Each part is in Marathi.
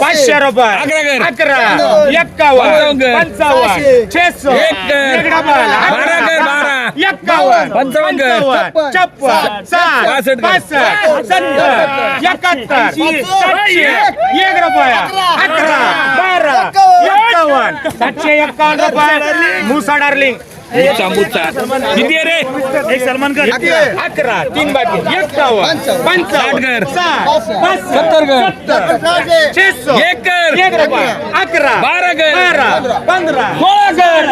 पाचशे रुपये. अकरा कर. अकरा. एक्कावन्न. पंचावन्न. छेसो. एक्कावन्न. पंचावन्न छप्पन. साठ. पासष्ट सत्तर एकाहत्तर. सातशे एक रुपया. अकरा. बारा. एक्कावन्न सातशे एक्कावन्न रुपये. मुसा डार्लिंग मुच्चा मुच्चा किती आहे रे एक सलमान खान अकरा तीन बाकी एक्कावन्न पंचावन्न पासष्ट सत्तर छेसो एक कर. एक अकरा बारा कर. बारा पंधरा सोळा कर.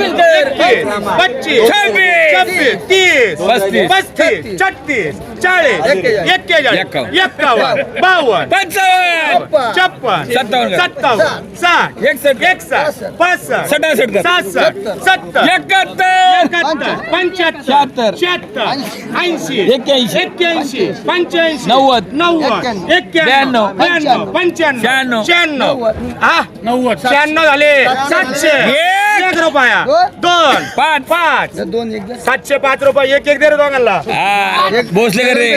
एकवीस पच्चीस छब्बीस. तीस पस्तीस. पस्तीस छत्तीस चाळीस एक्केचाळीस एक्कावन्न. बावन्न पंचावन्न छप्पन सत्तावन्न. सत्तावन्न साठ एकसष्ट. एकसष्ट पासष्ट सटासष्ट कर. सहासष्ट सत्तर एकाहत्तर एकाहत्तर पंच्याहत्तर शहात्तर. ऐंशी एक्क्याऐंशी. एक्क्याऐंशी पंच्याऐंशी नव्वद. नव्वद ब्याण्णव. ब्याण्णव पंच्याण्णव शहाण्णव. शहाण्णव हा नव्वद शहाण्णव झाले सातशे रुपया. दोन. पाच. पाच. दोन एक. सातशे पाच रुपये एक एक दे रे दोघांना. हा, भोसले कर रे.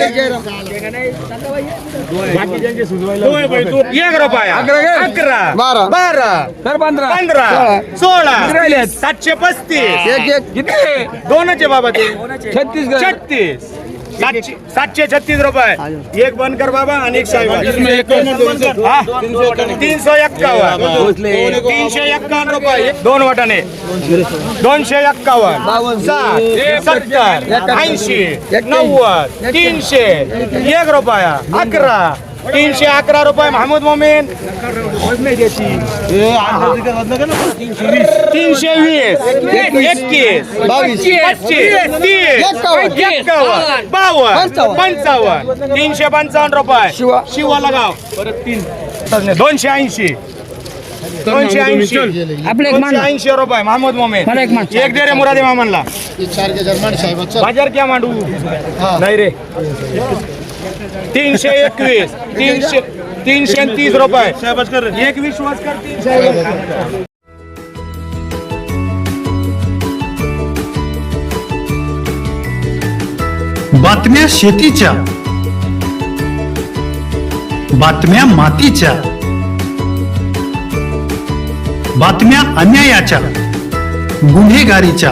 एक रुपया. अकरा. बारा. बारा. तर पंधरा. पंधरा. किती सोळा राहिलेत? सातशे पस्तीस. एक एक. किती? दोनच आहे बाबा ते. छत्तीस कर छत्तीस. सातशे सातशे छत्तीस रुपये. एक बंद कर बाबा आणि एक साहेब? तीनशे एक्कावन्न तीनशे एक्कावन्न रुपये. दोन वाटाणे. दोनशे एक्कावन्न साठ सत्तर ऐंशी नव्वद तीनशे. एक रुपया. अकरा तीनशे अकरा रुपये महमूद मोमीन. तीनशे वीस एकवीस बावीस. पच्चीस तीस एक्कावन्न. बावन्न पंचावन्न. तीनशे पंचावन्न रुपये. शिवा. शिवाला गाव परत तीन दोनशे ऐंशी. दोनशे ऐंशी आपले एक मान दोनशे ऐंशी रुपये महमूद मोमेन. एक मान. एक दे रे मुरादी मामांना चार के जर्मन साहेबाचा बाजार क्या मांडू? नाही रे. तीनशे एकवीस तीनशे तीनशे तीस रुपये एक विश्वास कर तीनशे बातम्या शेतीच्या, बातम्या मातीच्या, बातम्या अन्यायाच्या, गुन्हेगारीच्या